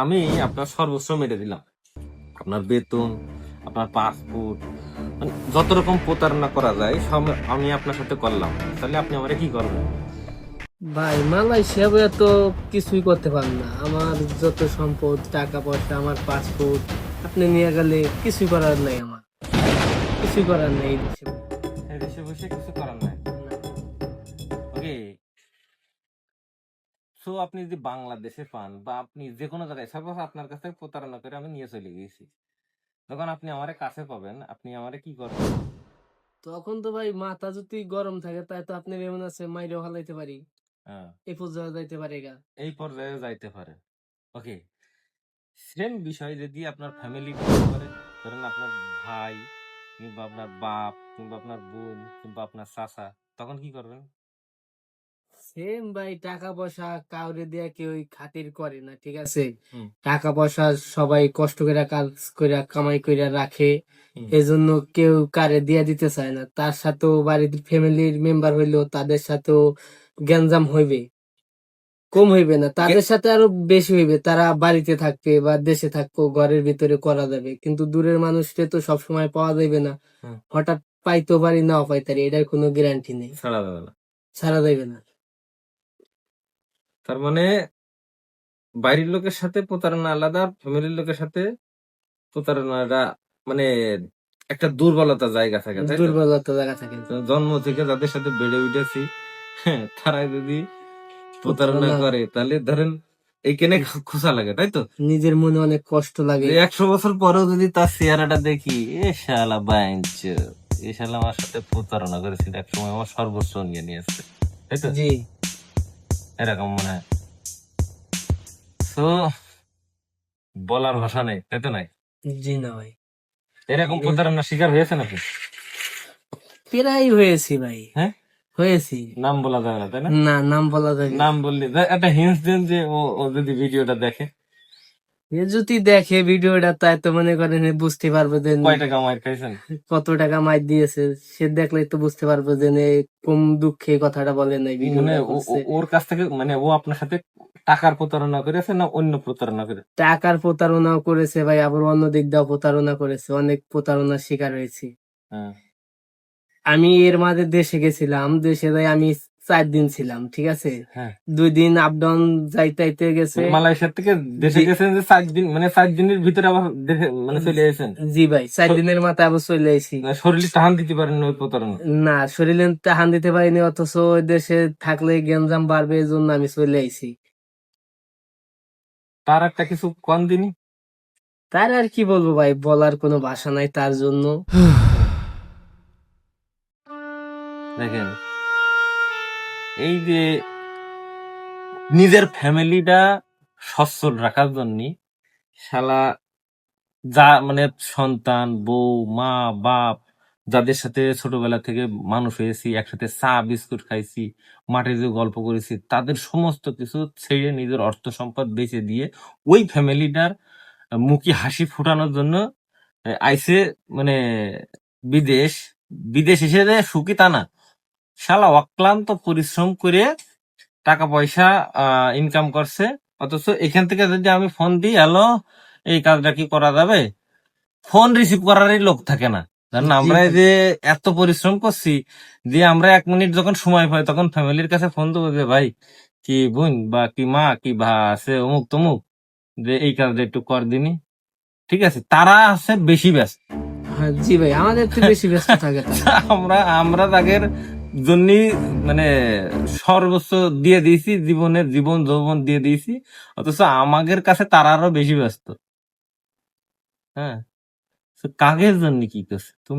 আমি আপনার সর্বস্ব মেরে দিলাম। আপনার বেতন আপনার পাসপোর্ট মানে যত রকম প্রতারণা করা যায় সব আমি আপনার সাথে করলাম। তাহলে আপনি আমারে কি করবেন? ভাই মালয়েশিয়া তো কিছুই করতে পারেন না। আমার যত সম্পদ টাকা পয়সা আমার পাসপোর্ট আপনি নিয়ে গেলে কিছুই করার নাই আমার। কিছুই করার নেই এই দেশে বসে। কিছু করার নাই? ওকে সো আপনি যদি বাংলাদেশে পান বা আপনি যে কোনো জায়গায় সাপোজ আপনার কাছে প্রতারণা করে আমি নিয়ে চলে গেছি। তখন আপনি আমার কাছে পাবেন আপনি আমারে কি করবেন? তখন তো ভাই মাথা যদি গরম থাকে তাই তো আপনি এমন আছে মাইরে হালাইতে পারি। হ্যাঁ। এই পর্যায়ে যাইতে পারে গা। এই পর্যায়ে যাইতে পারে। ওকে সেম বিষয় যদি আপনার ফ্যামিলি করে ধরেন আপনার ভাই কিংবা আপনার বাপ কিংবা আপনার বোন কিংবা আপনার চাচা তখন কি করবেন? সেম ভাই টাকা পয়সা কাউরে দিয়া কেউ খাতির করে না ঠিক আছে? টাকা পয়সা সবাই কষ্ট করে কাজ করে কামাই করে রাখে। এজন্য কেউ কারে দিয়া দিতে চায় না। তার সাথেও বাড়ির ফ্যামিলির মেম্বার হইলেও তাদের সাথেও গ্যাঞ্জাম হইবে। কম হইবে না। তাদের সাথে আরও বেশি হইবে। তারা বাড়িতে থাকবে বা দেশে থাকব ঘরের ভিতরে করা যাবে। কিন্তু দূরের মানুষকে তো সবসময় পাওয়া যাবে না। হঠাৎ পাইতেও পারি নাও পাইতারি এটার কোনো গ্যারান্টি নেই। ছাড়া যাবে না। ছাড়া যাবে না। তার মানে বাইরের লোকের সাথে প্রতারণা আলাদা ফ্যামিলির লোকের সাথে প্রতারণাটা মানে একটা দুর্বলতা জায়গা থাকে দুর্বলতা জায়গা থাকে। জন্ম থেকে যাদের সাথে বেড়ে উঠেছি হ্যাঁ, তারা যদি প্রতারণা প্রতারণা- করে তাহলে ধরেন এইখানে খোসা লাগে তাই তো? নিজের মনে অনেক কষ্ট লাগে। একশো বছর পরেও যদি তার চেহারাটা দেখি এ শালা বাইঞ্চ এ শালা আমার সাথে প্রতারণা করেছিল এক সময় আমার সর্বস্ব নিয়ে নিয়েছে তাই তো? জি। এরকম মনে হয়? তো বলার ভাষা নেই তাই তো নাই? জি না ভাই। এরকম প্রতারণা শিকার হয়েছে নাকি? প্রায় হয়েছি ভাই। হ্যাঁ? হয়েছি। নাম বলা যাবে না তাই না? না নাম বলা যাবে নাম বললি একটা হিন্স দেন যে ও যদি ভিডিওটা দেখে। যদি দেখে ভিডিওটা তাই তো মনে করেন বুঝতে পারবে যে কয় টাকা মার খাইছেন? কত টাকা মাইর দিয়েছে সে দেখলে তো বুঝতে পারবে যে কম দুঃখে কথাটা বলে নাই মানে ওর কাছ থেকে মানে ও আপনার সাথে টাকার প্রতারণা করেছে না অন্য প্রতারণা করে টাকার প্রতারণাও করেছে ভাই আবার অন্য দিক দিয়েও প্রতারণা করেছে অনেক প্রতারণার শিকার হয়েছি। হ্যাঁ। আমি এর মাঝে দেশে গেছিলাম দেশে যাই আমি চার দিন ছিলাম ঠিক আছে? হ্যাঁ। দুই দিন আপ ডাউন যাইতে গেছে। মালয়েশিয়া থেকে দেশে। গেছেন যে চার দিন মানে চার দিনের ভিতরে আবার দেশে মানে চলে এসেছেন জি ভাই চার দিনের মাথায় আবার চলে আসি শরীরে টাহান দিতে পারেন ওই প্রতারণা? না শরীরে টাহান দিতে পারিনি অথচ ওই দেশে থাকলে গ্যাঞ্জাম বাড়বে এই জন্য আমি চলে আইছি। তার একটা কিছু কম দিনই তার আর কি বলব ভাই বলার কোনো ভাষা নাই তার জন্য। দেখেন এই যে নিজের ফ্যামিলিটা সচ্ছল রাখার জন্য শালা যা মানে সন্তান, বউ, মা, বাপ যাদের সাথে ছোটবেলা থেকে মানুষ হয়েছি, একসাথে চা, বিস্কুট খাইছি, মাঠে যে গল্প করেছি, তাদের সমস্ত কিছু ছেড়ে নিজের অর্থ সম্পদ বেঁচে দিয়ে ওই ফ্যামিলিটার মুখে হাসি ফুটানোর জন্য আইসে মানে বিদেশ বিদেশ এসে সুখী তা না। শালা অক্লান্ত পরিশ্রম করে টাকা পয়সা ইনকাম করছে। অথচ এখান থেকে যদি আমি ফোন দিই হ্যালো এই কাজটা কি করা যাবে? ফোন রিসিভ করারই লোক থাকে না। কারণ আমরা যে এত পরিশ্রম করছি যে আমরা এক মিনিট যখন সময় পাই তখন ফ্যামিলির কাছে ফোন দেবো যে ভাই কি বোন বা কি মা কি ভা আছে অমুক তমুক যে এই কাজটা একটু কর দিনি। ঠিক আছে? তারা আছে বেশি ব্যস্ত। হ্যাঁ, জি ভাই আমাদের তো বেশি ব্যস্ত থাকে আমরা আমরা তাদের জন্য মানে সর্বোচ্চ দিয়ে দিয়েছি, জীবনের জীবন যৌবন দিয়ে দিয়েছি। অথচ আমাদের কাছে তারা আরও বেশি ব্যস্ত। হ্যাঁ? কাগের জন্য কি করছে? তুমি